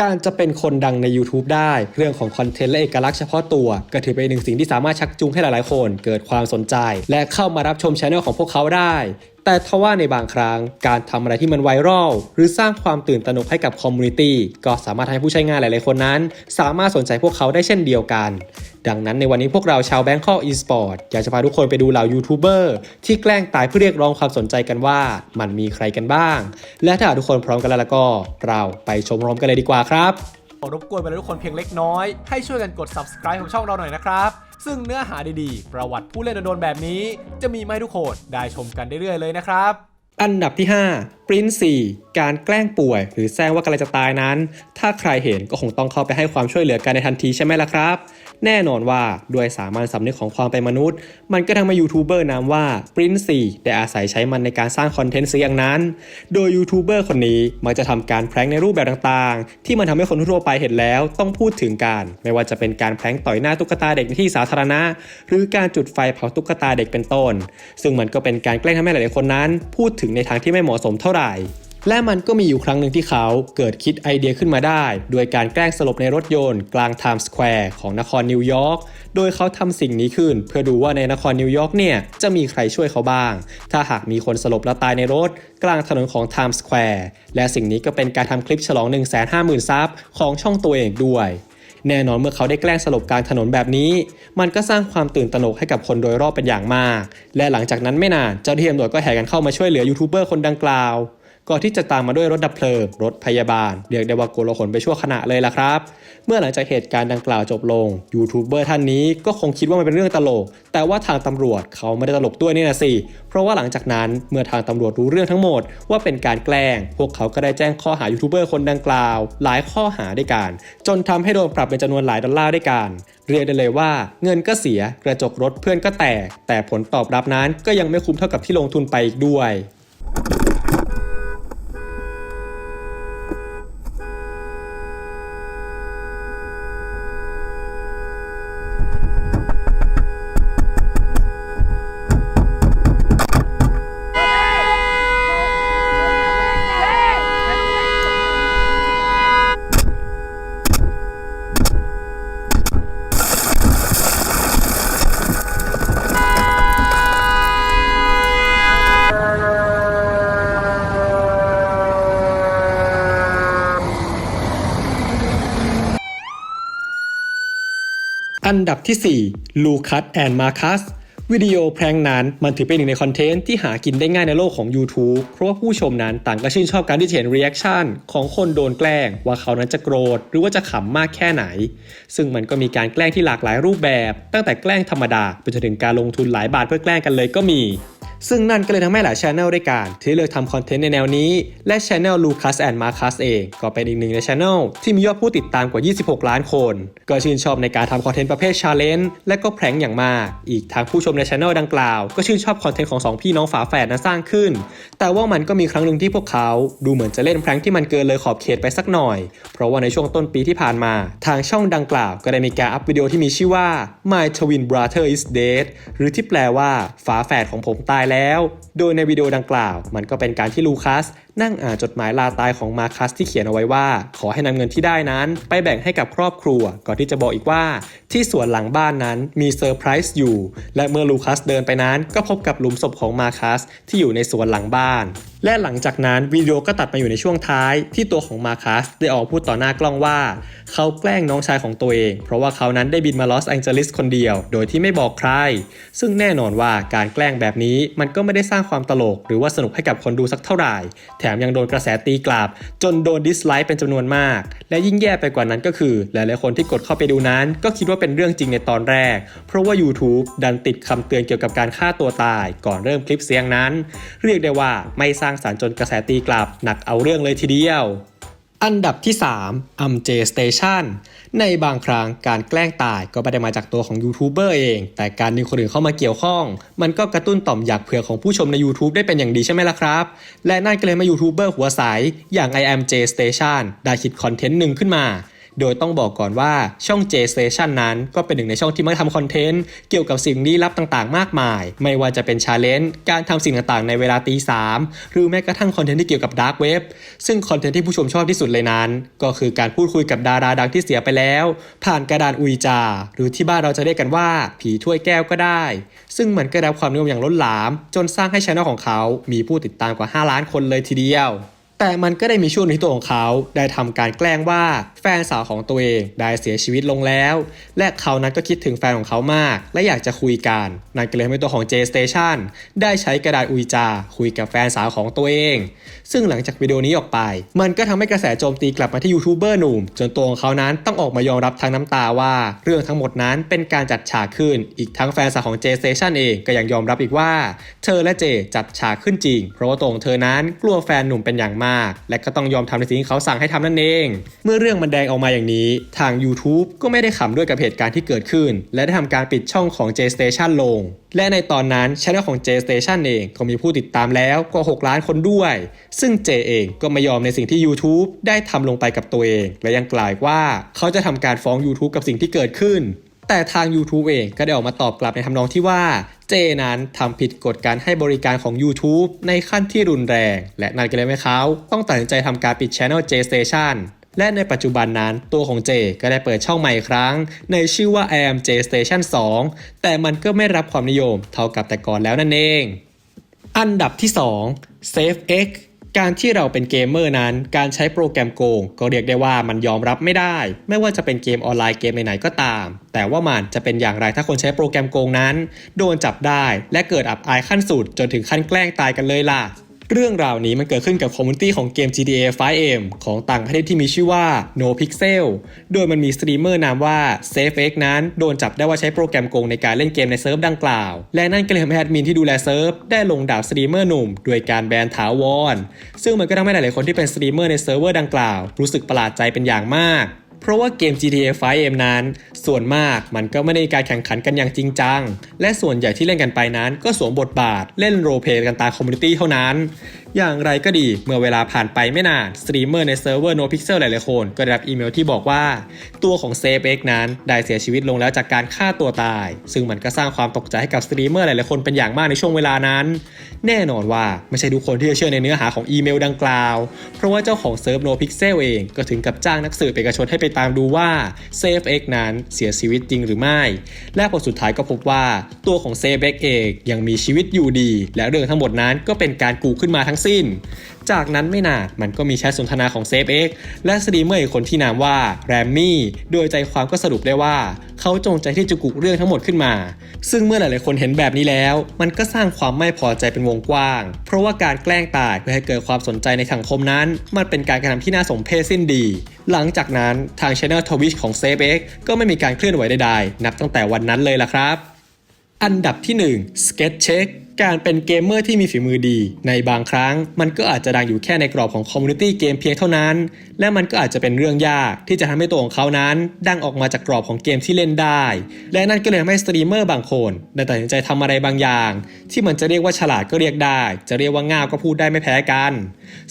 การจะเป็นคนดังใน YouTube ได้ เรื่องของคอนเทนต์และเอกลักษณ์เฉพาะตัว ก็ถือเป็นหนึ่งสิ่งที่สามารถชักจูงให้หลายๆ คน เกิดความสนใจ และเข้ามารับชมช anel ของพวกเขาได้ แต่ทว่าในบางครั้งการทำอะไรที่มันไวรัลหรือสร้างความตื่นตระหนกให้กับคอมมูนิตี้ก็สามารถทำให้ผู้ใช้งานหลาย ๆ คนนั้น สามารถสนใจพวกเขาได้เช่นเดียวกัน ดังนั้นในวันนี้พวกเราชาว Bangkok Esport อยากจะพาทุกคนไปดูเหล่ายูทูบเบอร์ที่แกล้งตายเพื่อเรียกร้องความสนใจกันว่ามันมีใครกันบ้าง และถ้าหากทุกคนพร้อมกันแล้วแล้วก็เราไปชมพร้อมกันเลยดีกว่าครับขอรบกวนไปเลยทุกคนเพียงเล็กน้อย ให้ช่วยกันกด subscribe ของช่องเราหน่อยนะครับ ซึ่งเนื้อหาดีๆ ประวัติผู้เล่นโดนๆแบบนี้ จะมีมาให้ทุกคนได้ชมกันเรื่อยๆเลยนะครับ อันดับที่ 5 ปริ้น4การแกล้งป่วย หรือแซงว่ากำลังจะตายนั้น ถ้าใครเห็นก็คงต้องเข้าไปให้ความช่วยเหลือกันในทันทีใช่ไหมล่ะครับ แน่นอนว่าด้วยสามัญสำนึกของความเป็นมนุษย์ มันก็ทำให้ยูทูบเบอร์นามว่าปริ้น4ได้อาศัยใช้มันในการสร้างคอนเทนต์เสียอย่างนั้น โดยยูทูบเบอร์คนนี้มักจะทำการแพร้งในรูปแบบต่างๆ ที่มันทำให้คนทั่วไปเห็นแล้ว ต้องพูดถึงกันไม่ว่าจะเป็นการแพร้งต่อยหน้าตุ๊กตาเด็กในที่สาธารณะ หรือการจุดไฟเผาตุ๊กตาเด็กเป็นต้น ซึ่งมันก็เป็นการแกล้งทำให้หลายๆคนนั้น พูดถึงในทางที่ไม่เหมาะสมเท่าไหร่และมันก็มีอยู่ครั้งหนึ่งที่เขาเกิดคิดไอเดียขึ้นมาได้ โดยการแกล้งสลบในรถยนต์กลางไทม์สแควร์ของนครนิวยอร์ก โดยเขาทำสิ่งนี้ขึ้น เพื่อดูว่าในนครนิวยอร์กเนี่ยจะมีใครช่วยเขาบ้าง ถ้าหากมีคนสลบและตายในรถ กลางถนนของไทม์สแควร์ และสิ่งนี้ก็เป็นการทำคลิปฉลอง 150,000ซับของช่องตัวเองด้วย แน่นอนเมื่อเขาได้แกล้งสลบกลางถนนแบบนี้ มันก็สร้างความตื่นตระหนกให้กับคนโดยรอบเป็นอย่างมาก และหลังจากนั้นไม่นานเจ้าหน้าที่ตำรวจก็แห่กันเข้ามาช่วยเหลือยูทูบเบอร์คนดังกล่าว ก่อนที่จะตามมาด้วยรถดับเพลิง รถพยาบาล เรียกได้ว่าโกลาหลไปชั่วขณะเลยล่ะครับ เมื่อหลังจากเหตุการณ์ดังกล่าวจบลงยูทูบเบอร์ท่านนี้ก็คงคิดว่ามันเป็นเรื่องตลก แต่ว่าทางตำรวจเขาไม่ได้ตลกด้วยนี่นะสิ เพราะว่าหลังจากนั้นเมื่อทางตำรวจรู้เรื่องทั้งหมด ว่าเป็นการแกล้ง พวกเขาก็ได้แจ้งข้อหายูทูบเบอร์คนดังกล่าว หลายข้อหาด้วยกัน จนทำให้โดนปรับเป็นจำนวนหลายดอลลาร์ด้วยกันเรียกได้เลยว่าเงินก็เสียกระจกรถเพื่อนก็แตก แต่ผลตอบรับนั้นก็ยังไม่คุ้มเท่ากับที่ลงทุนไปอีกด้วย อันดับที่ 4 ลูคัสแอนด์มาคัสวิดีโอแพรงนั้นมันถือเป็นหนึ่งในคอนเทนต์ที่หากินได้ง่ายในโลกของ YouTube เพราะว่าผู้ชมนั้นต่างก็ชื่นชอบการที่เห็นรีแอคชั่นของคนโดนแกล้ง ว่าเขานั้นจะโกรธ หรือว่าจะขำมากแค่ไหน ซึ่งมันก็มีการแกล้งที่หลากหลายรูปแบบ ตั้งแต่แกล้งธรรมดาไปจนถึงการลงทุนหลายบาทเพื่อแกล้งกันเลยก็มี ซึ่งนั่นก็เลยทำให้หลายช anel ด้วยกันที่เลือกทำคอนเทนต์ในแนวนี้ และช anel Lucas and Marcus เองก็เป็นอีกหนึ่งในช anel ที่มียอดผู้ติดตามกว่า 26 ล้านคน ก็ชื่นชอบในการทำคอนเทนต์ประเภท challenge และก็แพร้งอย่างมาก อีกทางผู้ชมในช anel ดังกล่าว ก็ชื่นชอบคอนเทนต์ของสองพี่น้องฝาแฝดนั้นสร้างขึ้น แต่ว่ามันก็มีครั้งหนึ่งที่พวกเขาดูเหมือนจะเล่นแพร้งที่มันเกินเลยขอบเขตไปสักหน่อย เพราะว่าในช่วงต้นปีที่ผ่านมา ทางช่องดังกล่าวก็ได้มีการอัพวิดีโอที่มีชื่อว่า My Twin Brother is Dead หรือที่แปลว่าฝาแฝดของผมตายแล้ว โดยในวิดีโอดังกล่าว มันก็เป็นการที่ลูคัสนั่งอ่านจดหมายลาตายของมาคัสที่เขียนเอาไว้ว่า ขอให้นำเงินที่ได้นั้น ไปแบ่งให้กับครอบครัว ก่อนที่จะบอกอีกว่า ที่สวนหลังบ้านนั้นมีเซอร์ไพรส์อยู่ และเมื่อลูคัสเดินไปนั้น ก็พบกับหลุมศพของมาคัสที่อยู่ในสวนหลังบ้านและหลังจากนั้นวิดีโอก็ตัดมาอยู่ในช่วงท้ายที่ตัวของมาคัสได้ออกพูดต่อหน้ากล้องว่า เขาแกล้งน้องชายของตัวเอง เพราะว่าเขานั้นได้บินมาลอสแองเจลิสคนเดียว โดยที่ไม่บอกใคร ซึ่งแน่นอนว่าการแกล้งแบบนี้มันก็ไม่ได้สร้างความตลก หรือว่าสนุกให้กับคนดูสักเท่าไหร่ แถมยังโดนกระแสตีกลับ จนโดนดิสไลค์เป็นจำนวนมาก และยิ่งแย่ไปกว่านั้นก็คือ หลายๆคนที่กดเข้าไปดูนั้น ก็คิดว่าเป็นเรื่องจริงในตอนแรก เพราะว่า YouTube ดันติดคำเตือนเกี่ยวกับการฆ่าตัวตาย ก่อนเริ่มคลิปเสียงนั้น เรียกได้ว่าไม่สร้างสารรค์จนกระแสตีกลับหนักเอาเรื่องเลยทีเดียว อันดับที่3อัมเจสเตชันในบางครั้งการแกล้งตายก็ไม่ได้มาจากตัวของยูทูบเบอร์เอง แต่การดึงคนอื่นเข้ามาเกี่ยวข้อง มันก็กระตุ้นต่อมอยากเผื่อของผู้ชมใน YouTube ได้เป็นอย่างดีใช่ไหมล่ะครับ และนั่นก็เลยมายูทูบเบอร์หัวใสอย่าง IMJ Station ได้คิดคอนเทนต์หนึ่งขึ้นมา โดยต้องบอกก่อนว่าช่อง J Station นั้น ก็เป็นหนึ่งในช่องที่มักทำคอนเทนต์เกี่ยวกับสิ่งลี้ลับต่างๆ มากมาย ไม่ว่าจะเป็นชาเลนจ์การทำสิ่งต่างๆ ในเวลาตีสามหรือแม้กระทั่งคอนเทนต์ที่เกี่ยวกับดาร์กเว็บซึ่งคอนเทนต์ที่ผู้ชมชอบที่สุดเลยนั้น ก็คือการพูดคุยกับดาราดังที่เสียไปแล้ว ผ่านกระดานอุยจา หรือที่บ้านเราจะเรียกกันว่า ผีถ้วยแก้วก็ได้ ซึ่งมันก็ได้รับความนิยมอย่างล้นหลาม จนสร้างให้ช่องของเขา มีผู้ติดตามกว่า 5 ล้านคนเลยทีเดียว แต่มันก็ได้มีช่วงที่ตัวของเขาได้ทำการแกล้งว่าแฟนสาวของตัวเองได้เสียชีวิตลงแล้ว และเขานั้นก็คิดถึงแฟนของเขามาก และอยากจะคุยกัน นั่นก็เลยทำให้ตัวของ J Station ได้ใช้กระดาษอุยจา คุยกับแฟนสาวของตัวเอง ซึ่งหลังจากวิดีโอนี้ออกไป มันก็ทำให้กระแสโจมตีกลับมาที่ยูทูบเบอร์หนุ่ม จนตัวของเขานั้นต้องออกมายอมรับทางน้ำตาว่า เรื่องทั้งหมดนั้นเป็นการจัดฉากขึ้น อีกทั้งแฟนสาวของ J Station เองก็ยังยอมรับอีกว่า เธอและเจจัดฉากขึ้นจริง เพราะว่าตัวของเธอนั้นกลัวแฟนหนุ่มเป็นอย่างมากและก็ต้องยอมทำในสิ่งที่เขาสั่งให้ทำนั่นเอง เมื่อเรื่องมันแดงออกมาอย่างนี้ ทาง YouTube ก็ไม่ได้ขำด้วยกับเหตุการณ์ที่เกิดขึ้น และได้ทำการปิดช่องของ J Station ลง และในตอนนั้นช่องของ J Station เองก็มีผู้ติดตามแล้วกว่า6ล้านคนด้วย ซึ่ง J เองก็ไม่ยอมในสิ่งที่ YouTube ได้ทำลงไปกับตัวเอง และยังกล่าวว่าเขาจะทำการฟ้อง YouTube กับสิ่งที่เกิดขึ้น แต่ทาง YouTube เองก็ได้ออกมาตอบกลับในทำนองที่ว่าเจนั้นทำผิดกฎการให้บริการของ YouTube ในขั้นที่รุนแรง และนั่นก็เลยทำให้เขาต้องตัดสินใจทำการปิด Channel J Station และในปัจจุบันนั้นตัวของเจก็ได้เปิดช่องใหม่ครั้ง ในชื่อว่า AM J Station 2 แต่มันก็ไม่รับความนิยมเท่ากับแต่ก่อนแล้วนั่นเอง อันดับที่ 2 SafeX การที่เราเป็นเกมเมอร์นั้น การใช้โปรแกรมโกง ก็เรียกได้ว่ามันยอมรับไม่ได้ ไม่ว่าจะเป็นเกมออนไลน์เกมไหนๆก็ตาม แต่ว่ามันจะเป็นอย่างไรถ้าคนใช้โปรแกรมโกงนั้น โดนจับได้ และเกิดอับอายขั้นสุดจนถึงขั้นแกล้งตายกันเลยล่ะ เรื่องราวนี้มันเกิดขึ้นกับคอมมูนิตี้ของเกม GTA 5M ของต่างประเทศที่มีชื่อว่า No Pixel โดยมันมีสตรีมเมอร์นามว่า SafeX นั้นโดนจับได้ว่าใช้โปรแกรมโกงในการเล่นเกมในเซิร์ฟดังกล่าว และนั่นก็เลยทำให้แอดมินที่ดูแลเซิร์ฟได้ลงดาบสตรีมเมอร์หนุ่มด้วยการแบนถาวรซึ่งมันก็ทำให้หลายๆคนที่เป็นสตรีมเมอร์ในเซิร์ฟเวอร์ดังกล่าว รู้สึกประหลาดใจเป็นอย่างมาก เพราะว่าเกม GTA 5M นั้น ส่วนมากมันก็ไม่ได้มีการแข่งขันกันอย่างจริงจัง และส่วนใหญ่ที่เล่นกันไปนั้น ก็สวมบทบาทเล่นโรเพย์กันตามคอมมูนิตี้เท่านั้น อย่างไรก็ดีเมื่อเวลาผ่านไปไม่นานสตรีมเมอร์ในเซิร์ฟเวอร์ NoPixel หลายๆคนก็ได้รับอีเมลที่บอกว่าตัวของ SafeX นั้นได้เสียชีวิตลงแล้วจากการฆ่าตัวตาย ซึ่งมันก็สร้างความตกใจให้กับสตรีมเมอร์หลายๆคนเป็นอย่างมากในช่วงเวลานั้น แน่นอนว่าไม่ใช่ทุกคนที่จะเชื่อในเนื้อหาของอีเมลดังกล่าว เพราะว่าเจ้าของเซิร์ฟ NoPixel เองก็ถึงกับจ้างนักสืบเอกชนให้ไปตามดูว่า SafeX นั้นเสียชีวิตจริงหรือไม่ และผลสุดท้ายก็พบว่าตัวของ SafeX เองยังมีชีวิตอยู่ดี และเรื่องทั้งหมดนั้นก็เป็นการกูขึ้นมาทั้งสิ้น จากนั้นไม่นานมันก็มีแชทสนทนาของ SafeX และสตรีมเมอร์อีกคนที่นามว่าแรมมี่โดยใจความก็สรุปได้ว่า เขาจงใจที่จะกุเรื่องทั้งหมดขึ้นมา ซึ่งเมื่อหลายๆคนเห็นแบบนี้แล้ว มันก็สร้างความไม่พอใจเป็นวงกว้าง เพราะว่าการแกล้งตายเพื่อให้เกิดความสนใจในสังคมนั้น มันเป็นการกระทำที่น่าสมเพชสิ้นดี หลังจากนั้นทาง Channel Twitch ของ SafeX ก็ไม่มีการเคลื่อนไหวใดๆ นับตั้งแต่วันนั้นเลยล่ะครับ อันดับที่ 1 Sketch Check การเป็นเกมเมอร์ที่มีฝีมือดี ในบางครั้ง มันก็อาจจะดังอยู่แค่ในกรอบของคอมมูนิตี้เกมเพียงเท่านั้น และมันก็อาจจะเป็นเรื่องยากที่จะทำให้ตัวของเขานั้น ดังออกมาจากกรอบของเกมที่เล่นได้ และนั่นก็เลยทำให้สตรีมเมอร์บางคนได้ตัดสินใจทำอะไรบางอย่าง ที่มันจะเรียกว่าฉลาดก็เรียกได้ จะเรียกว่าง่าวก็พูดได้ไม่แพ้กัน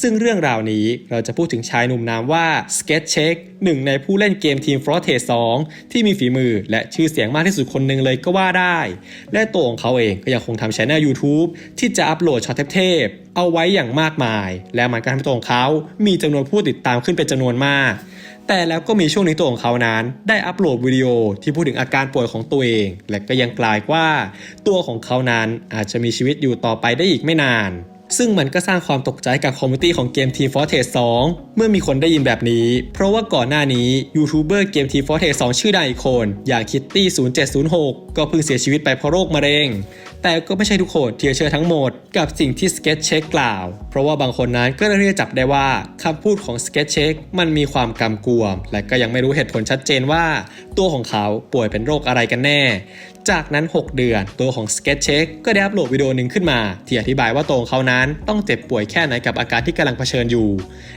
ซึ่งเรื่องราวนี้เราจะพูดถึงชายหนุ่มนามว่า Sketch Check หนึ่งในผู้เล่นเกมทีม Frost 2ที่มีฝีมือและชื่อเสียงมากที่สุดคนหนึ่งเลยก็ว่าได้ และตัวของเขาเองก็ยังคงทำช่อง YouTube ที่จะอัปโหลดช็อตเทพๆเอาไว้อย่างมากมาย และมันก็ทำให้ตัวของเขา มีจำนวนผู้ติดตามขึ้นเป็นจำนวนมาก แต่แล้วก็มีช่วงในตัวของเขานั้น ได้อัปโหลดวิดีโอที่พูดถึงอาการป่วยของตัวเอง และก็ยังกลายว่า ตัวของเขานั้นอาจจะมีชีวิตอยู่ต่อไปได้อีกไม่นาน ซึ่งมันก็สร้างความตกใจกับคอมมูนิตี้ของเกม Team Fortress 2 เมื่อมีคนได้ยินแบบนี้ เพราะว่าก่อนหน้านี้ยูทูบเบอร์เกม Team Fortress 2 ชื่อดังอีกคน อย่าง Kitty 0706 ก็เพิ่งเสียชีวิตไปเพราะโรคมะเร็ง แต่ก็ไม่ใช่ทุกคนที่เชื่อทั้งหมด กับสิ่งที่ Sketch Check กล่าว เพราะว่าบางคนนั้นก็เรียกจับได้ว่าคำพูดของ Sketch Check มันมีความกำกวม และก็ยังไม่รู้เหตุผลชัดเจนว่า ตัวของเขาป่วยเป็นโรคอะไรกันแน่ จากนั้น 6 เดือน ตัวของ Sketch Check ก็ได้อัปโหลดวิดีโอหนึ่งขึ้นมา ที่อธิบายว่าตัวของเขานั้นต้องเจ็บป่วยแค่ไหนกับอาการที่กำลังเผชิญอยู่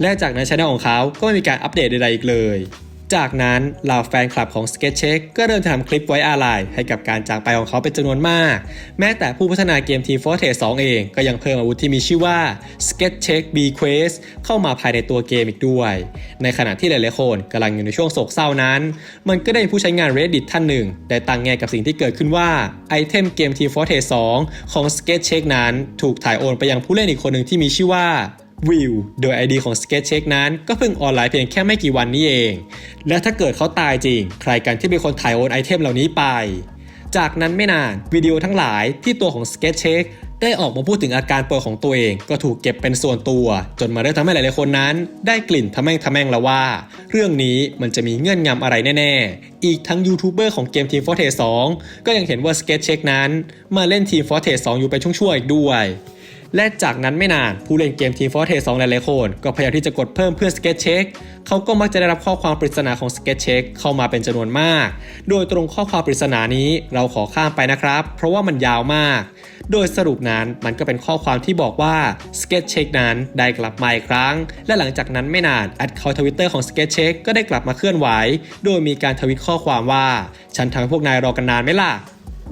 และจากนั้นช่องของเขาก็ไม่มีการอัปเดตใดๆอีกเลย จากนั้นเหล่าแฟนคลับของ Sketch Check ก็เริ่มทำคลิปไว้อาลัยให้กับการจากไปของเขาเป็นจำนวนมาก แม้แต่ผู้พัฒนาเกม Team Fortress 2 เอง ก็ยังเพิ่มอาวุธที่มีชื่อว่า Sketch Check B Quest เข้ามาภายในตัวเกมอีกด้วย ในขณะที่หลายๆคนกำลังอยู่ในช่วงโศกเศร้านั้น มันก็ได้ผู้ใช้งาน Reddit ท่านหนึ่ง ได้ตั้งแง่กับสิ่งที่เกิดขึ้นว่าไอเทมเกม Team Fortress 2 ของ Sketch Check นั้น ถูกถ่ายโอนไปยังผู้เล่นอีกคนหนึ่งที่มีชื่อว่า วิวโดย ID ของ Sketch Check นั้นก็เพิ่งออนไลน์เพียงแค่ไม่กี่วันนี้เอง และถ้าเกิดเขาตายจริง ใครกันที่เป็นคนถ่ายโอนไอเทมเหล่านี้ไป จากนั้นไม่นานวิดีโอทั้งหลายที่ตัวของ Sketch Check ได้ออกมาพูดถึงอาการป่วยของตัวเอง ก็ถูกเก็บเป็นส่วนตัว จนมาเริ่มทำให้หลายๆคนนั้น ได้กลิ่นทะแม่งทะแม่งแล้วว่า เรื่องนี้มันจะมีเงื่อนงำอะไรแน่ ๆ อีกทั้งยูทูบเบอร์ของเกม Team Fortress 2 ก็ยังเห็นว่า Sketch Check นั้น มาเล่น Team Fortress 2 อยู่เป็นช่วงๆอีกด้วย และจากนั้นไม่นานผู้เล่นเกม Team Fortress 2หลายๆคนก็พยายามที่จะกดเพิ่มเพื่อ Sketch Check เขาก็มักจะได้รับข้อความปริศนาของ Sketch Check เข้ามาเป็นจำนวนมาก โดยตรงข้อความปริศนานี้เราขอข้ามไปนะครับ เพราะว่ามันยาวมาก โดยสรุปนั้นมันก็เป็นข้อความที่บอกว่า Sketch Check นั้นได้กลับมาอีกครั้ง และหลังจากนั้นไม่นานแอดเขาทวิตเตอร์ของ Sketch Check ก็ได้กลับมาเคลื่อนไหว โดยมีการทวิตข้อความว่า ฉันทำให้พวกนายรอกันนานไหมล่ะ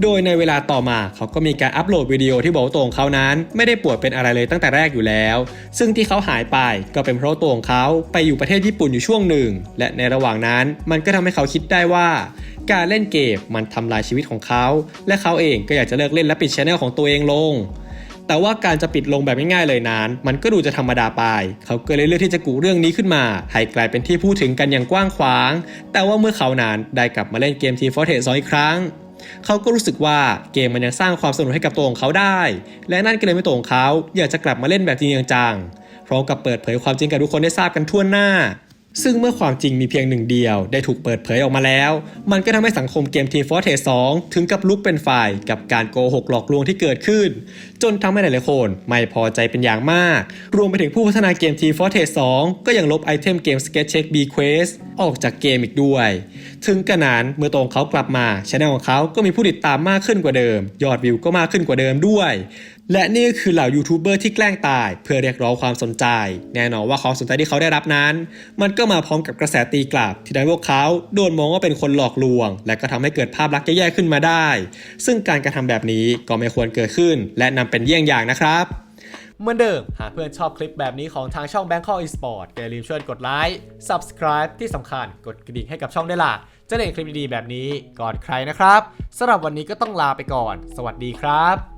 โดยในเวลาต่อมาเขาก็มีการอัปโหลดวิดีโอที่บอกว่าตัวของเขานั้น ไม่ได้ป่วยเป็นอะไรเลยตั้งแต่แรกอยู่แล้ว ซึ่งที่เขาหายไปก็เป็นเพราะตัวของเขาไปอยู่ประเทศญี่ปุ่นอยู่ช่วงหนึ่ง และในระหว่างนั้นมันก็ทำให้เขาคิดได้ว่า การเล่นเกมมันทำลายชีวิตของเขา และเขาเองก็อยากจะเลิกเล่นและปิดช anel ของตัวเองลงแต่ว่าการจะปิดลงแบบง่ายๆเลยนั้น มันก็ดูจะธรรมดาไป เขาก็เลยเลือกที่จะกุเรื่องนี้ขึ้นมา ให้กลายเป็นที่พูดถึงกันอย่างกว้างขวาง แต่ว่าเมื่อเขานั้นได้กลับมาเล่นเกม Team Fortress 2อีกครั้ง เขาก็รู้สึกว่าเกมมันยังสร้างความสนุกให้กับตัวของเขาได้ และนั่นก็เลยไม่ตัวของเขาอยากจะกลับมาเล่นแบบจริงจังพร้อมกับเปิดเผยความจริงกับทุกคนได้ทราบกันทั่วหน้า ซึ่งเมื่อความจริงมีเพียงหนึ่งเดียว ได้ถูกเปิดเผยออกมาแล้ว มันก็ทำให้สังคมเกม Team Fortress 2ถึงกับลุกเป็นไฟกับการโกหกหลอกลวงที่เกิดขึ้น จนทำให้หลายๆคนไม่พอใจเป็นอย่างมาก รวมไปถึงผู้พัฒนาเกม Team Fortress 2ก็ยังลบไอเทมเกม Sketch Check B Quest ออกจากเกมอีกด้วย ถึงกระนั้นเมื่อตวของเขากลับมาช anel ของเขาก็มีผู้ติดตามมากขึ้นกว่าเดิม ยอดวิวก็มากขึ้นกว่าเดิมด้วย และนี่ก็คือเหล่ายูทูบเบอร์ที่แกล้งตาย เพื่อเรียกร้องความสนใจ แน่นอนว่าความสนใจที่เขาได้รับนั้น มันก็มาพร้อมกับกระแสตีกลับ ที่ได้พวกเขาโดนมองว่าเป็นคนหลอกลวง และก็ทำให้เกิดภาพลักษณ์แย่ๆขึ้นมาได้ ซึ่งการกระทำแบบนี้ก็ไม่ควรเกิดขึ้น และนำเป็นเยี่ยงอย่างนะครับ เหมือนเดิม หากเพื่อนชอบคลิปแบบนี้ของทางช่อง Bangkok Esport อย่าลืมช่วยกดไลค์ Subscribe ที่สำคัญกดกระดิ่งให้กับช่องได้วยล่ะ จะได้เห็นคลิปดีๆแบบนี้ก่อนใครนะครับสำหรับวันนี้ก็ต้องลาไปก่อน สวัสดีครับ